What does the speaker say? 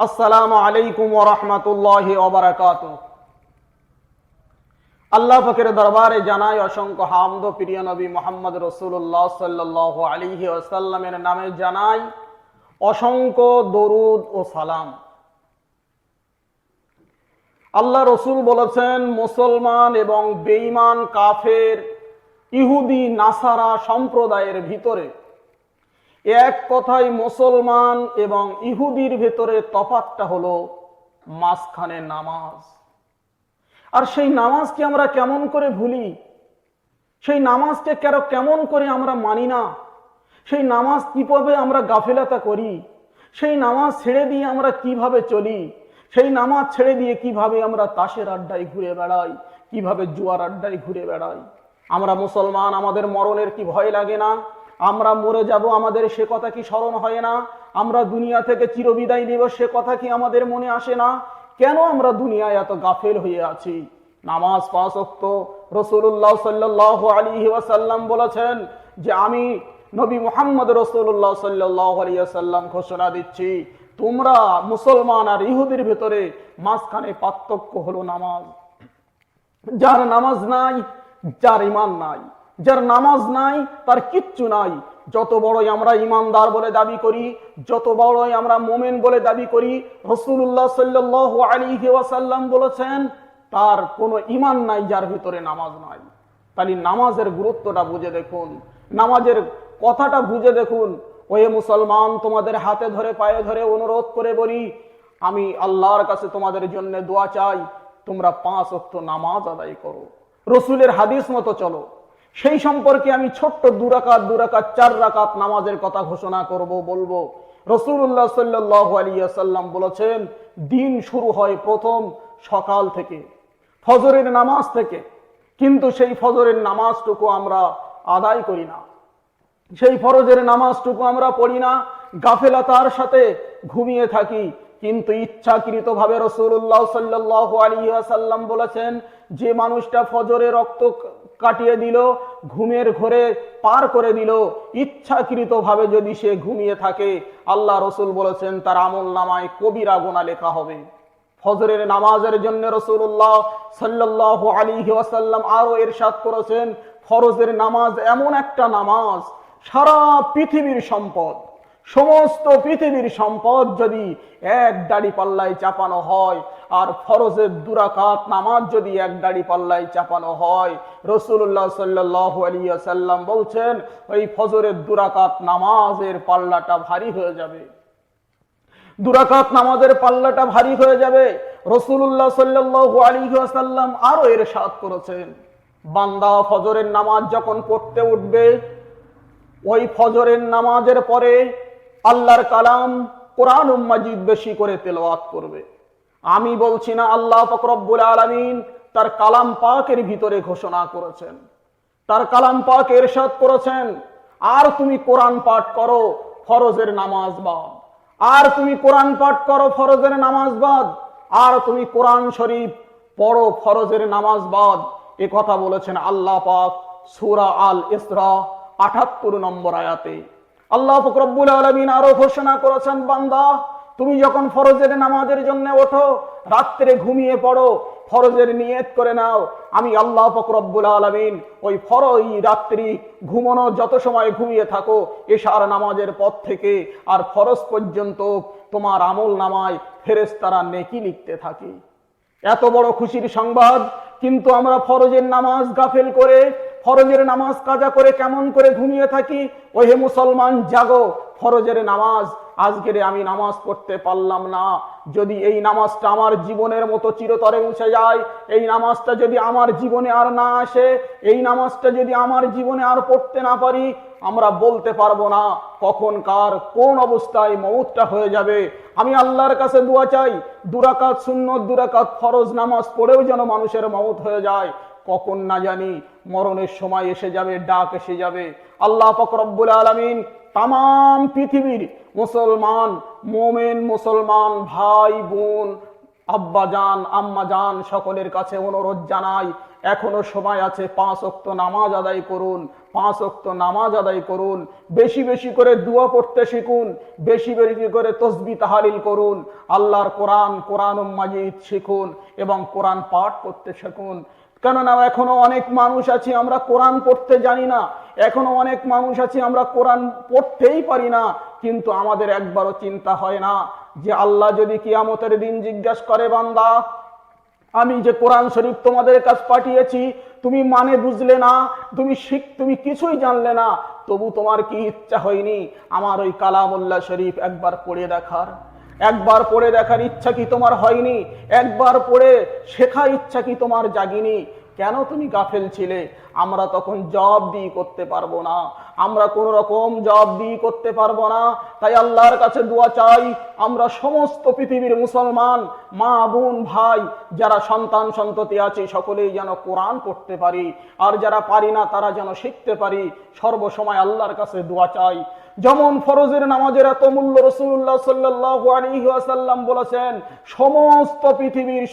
আসসালামু আলাইকুম ওরহমতুল্লাহ ওবরাকাত আল্লাহ ফকের দরবারে জানাই অসংখ্য হামদ প্রিয় নবী মোহাম্মদ রসুল্লাহ সাল্লাহ আলিহি আসাল্লামের নামে জানাই অসংখ্য দরুদ ও সালাম। আল্লাহ রসুল বলেছেন, মুসলমান এবং বেঈমান কাফের, ইহুদি, নাসারা সম্প্রদায়ের ভিতরে এক কথায় মুসলমান এবং ইহুদির ভেতরে তফাতটা হলো মাঝখানে নামাজ। আর সেই নামাজকে আমরা কেমন করে ভুলি? সেই নামাজকে কেন কেমন করে আমরা মানি না? সেই নামাজ কীভাবে আমরা গাফিলতা করি? সেই নামাজ ছেড়ে দিয়ে আমরা কীভাবে চলি? সেই নামাজ ছেড়ে দিয়ে কীভাবে আমরা তাসের আড্ডায় ঘুরে বেড়াই? কীভাবে জুয়ার আড্ডায় ঘুরে বেড়াই? আমরা মুসলমান, আমাদের মরণের কি ভয় লাগে না? আমরা মরে যাব, আমাদের সে কথা কি স্মরণ হয় না? আমরা দুনিয়া থেকে চিরবিদায় নিব, সে কথা কি আমাদের মনে আসে না? কেন আমরা দুনিয়ায় এত গাফেল হয়ে আছি? নামাজ পাঁচ অক্ত রসুল্লাহ সাল্লাহ আলী ওয়াসাল্লাম বলেছেন যে আমি নবী মোহাম্মদ রসুল্লাহ সাল্লাহ আলিয়াল্লাম ঘোষণা দিচ্ছি, তোমরা মুসলমান আর ইহুদির ভেতরে মাঝখানে পার্থক্য হলো নামাজ। যার নামাজ নাই, যার ইমান নাই। যার নামাজ নাই, তার কিচ্ছু নাই। যত বড়ই আমরা ইমানদার বলে দাবি করি, যত বড়ই আমরা মোমেন বলে দাবি করি রসুল্লাহ সাল্লাহ আলী ওয়াসাল্লাম বলেছেন, তার কোনো ইমান নাই যার ভিতরে নামাজ নাই। তাহলে নামাজের গুরুত্বটা বুঝে দেখুন। নামাজের কথাটা বুঝে দেখুন। ওয়ে মুসলমান, তোমাদের হাতে ধরে, পায়ে ধরে অনুরোধ করে বলি, আমি আল্লাহর কাছে তোমাদের জন্য দোয়া চাই, তোমরা পাঁচ অক্ত নামাজ আদায় করো। রসুলের হাদিস মতো চলো। সেই সম্পর্কে আমি ছোট্ট দুরাকাত দুরাকাত চার রাকাত নামাজের কথা ঘোষণা করব, বলব। রসুল্লাহ সাল্লাহ আলিয়াল্লাম বলেছেন, দিন শুরু হয় প্রথম সকাল থেকে, ফজরের নামাজ থেকে। কিন্তু সেই ফজরের নামাজটুকু আমরা আদায় করি না। সেই ফরজের নামাজটুকু আমরা পড়ি না, গাফেলাতার সাথে ঘুমিয়ে থাকি। কিন্তু ইচ্ছাকৃত ভাবে রসুল্লাহ সাল্লাহ আলিয়াল্লাম বলেছেন, যে মানুষটা ফজরে রক্ত কাটিয়ে দিল, ঘুমের ঘরে পার করে দিল। ইচ্ছাকৃত ভাবে যদি সে ঘুমিয়ে থাকে, আল্লাহ রসুল বলেছেন, তার আমল নামায় কবিরা গোনা লেখা হবে। ফজরের নামাজের জন্য রসুল্লাহ সাল্লাহ আলী ওয়াসাল্লাম আরও এরশাদ করেছেন, ফরজের নামাজ এমন একটা নামাজ, সারা পৃথিবীর সম্পদ, সমস্ত পৃথিবীর সম্পদ যদি এক দাড়ি পাল্লায় চাপানো হয় আর ফরজের দুরাকাত নামাজ যদি এক দাড়ি পাল্লায় চাপানো হয় রসুল্লাহ সাল্লাহ আলিয়াল্লাম বলছেন, ওই ফজরের দুরাকাত নামাজের পাল্লাটা ভারী হয়ে যাবে। দুরাকাত নামাজের পাল্লাটা ভারী হয়ে যাবে। রসুল্লাহ সাল্লাহ আলিহাসাল্লাম আরও এর সাত করেছেন। বান্দা ফজরের নামাজ যখন পড়তে উঠবে, ওই ফজরের নামাজের পরে আল্লাহর কালাম কোরআন মাজিদ বেশি করে তেলাওয়াত করবে। আমি বলছি না আল্লাহ ফকরব্বুল আলমিন তার কালাম পাকের ভিতরে ঘোষণা করেছেন। তার কালাম পাক এরশাদ করেছেন। আর তুমি কোরআন পাঠ করো, ফরজের নামাজ বাদ। আর তুমি কোরআন পাঠ করো, ফরজের নামাজ বাদ। আর তুমি কোরআন শরীফ পড়ো, ফরজের নামাজ বাদ। এ কথা বলেছেন আল্লাহ পাক সুরা আল ইসরা আঠাত্তর নম্বর আয়াতে। আল্লাহ ফকরব্বুল আলমিন আরও ঘোষণা করেছেন, বান্দা তুমি যখন ফরজের নামাজের জন্য ওঠো, রাত্রে ঘুমিয়ে পড়ো, ফরজের নিয়ত করে নাও। আমি আল্লাহ ফকরব্বুল আলমিন ওই ফরই রাত্রি ঘুমানো যত সময় ঘুমিয়ে থাকো, এশার নামাজের পথ থেকে আর ফরজ পর্যন্ত তোমার আমল নামায় ফেরেস্তারা নেকি লিখতে থাকি। এত বড় খুশির সংবাদ, কিন্তু আমরা ফরজের নামাজ গাফেল করে ফরজের নামাজ কাজা করে কেমন করে ঘুমিয়ে থাকি? ওহে মুসলমান, জাগো, ফরজের নামাজ। আজকের আমি নামাজ পড়তে পারলাম না। যদি এই নামাজটা আমার জীবনের মতো চিরতরে মুছে যায়, এই নামাজটা যদি আমার জীবনে আর না আসে, এই নামাজটা যদি আমার জীবনে আর পড়তে না পারি, আমরা বলতে পারব না কখন কার কোন অবস্থায় মৌতটা হয়ে যাবে। আমি আল্লাহর কাছে দোয়া চাই, দুরাকাত শূন্য দুরাকাত ফরজ নামাজ পড়েও যেন মানুষের মৌত হয়ে যায়। কখন না জানি মরণের সময় এসে যাবে, ডাক এসে যাবে। আল্লাহ ফকরব্বুল আলমিন তাম পৃথিবীর মুসলমান, মোমেন মুসলমান, ভাই, বোন, আব্বা যান আম্মা যান সকলের কাছে অনুরোধ জানাই, এখনও সময় আছে, পাঁচ অক্ত নামাজ আদায় করুন, পাঁচ অক্ত নামাজ আদায় করুন, বেশি বেশি করে দুয়া পড়তে শিখুন, বেশি বেশি করে তসবি তাহারিল করুন, আল্লাহর কোরআন কোরআন মাজিদ শিখুন এবং কোরআন পাঠ করতে শিখুন। কেননা এখনও অনেক মানুষ আছে, আমরা কোরআন পড়তে জানি না। এখনও অনেক মানুষ আছে, আমরা কোরআন পড়তেই পারি না। কিন্তু আমাদের একবারও চিন্তা হয় না যে আল্লাহ যদি কিয়ামতের দিন জিজ্ঞাসা করে, বান্দা, আমি যে কোরআন শরীফ তোমাদের কাছ পাঠিয়েছি, তুমি মানে বুঝলে না, তুমি শিখ, তুমি কিছুই জানলে না, তবু তোমার কি ইচ্ছা হয়নি? আমার ওই কালামুল্লাহ শরীফ একবার পড়ে দেখার। একবার পড়ে দেখার ইচ্ছা কি তোমার হয়নি? একবার পড়ে শেখার ইচ্ছা কি তোমার জাগিনি? কেন তুমি গাফেল ছিলে? আমরা তখন জবাব দিয়ে করতে পারব না। আমরা কোন রকম জব দিয়ে করতে পারব না। তাই আল্লাহর কাছে দোয়া চাই, আমরা সমস্ত পৃথিবীর মুসলমান, মা, বোন, ভাই, যারা সন্তান সন্ততি আছে, সকলেই যেন কোরআন পড়তে পারি। আর যারা পারি না, তারা যেন শিখতে পারি। সর্বসময় আল্লাহর কাছে দোয়া চাই। যেমন ফরজের নামাজের এত মূল্য রসুল্লাহ সাল্লাহ আলী আসাল্লাম বলেছেন সমস্ত পৃথিবীর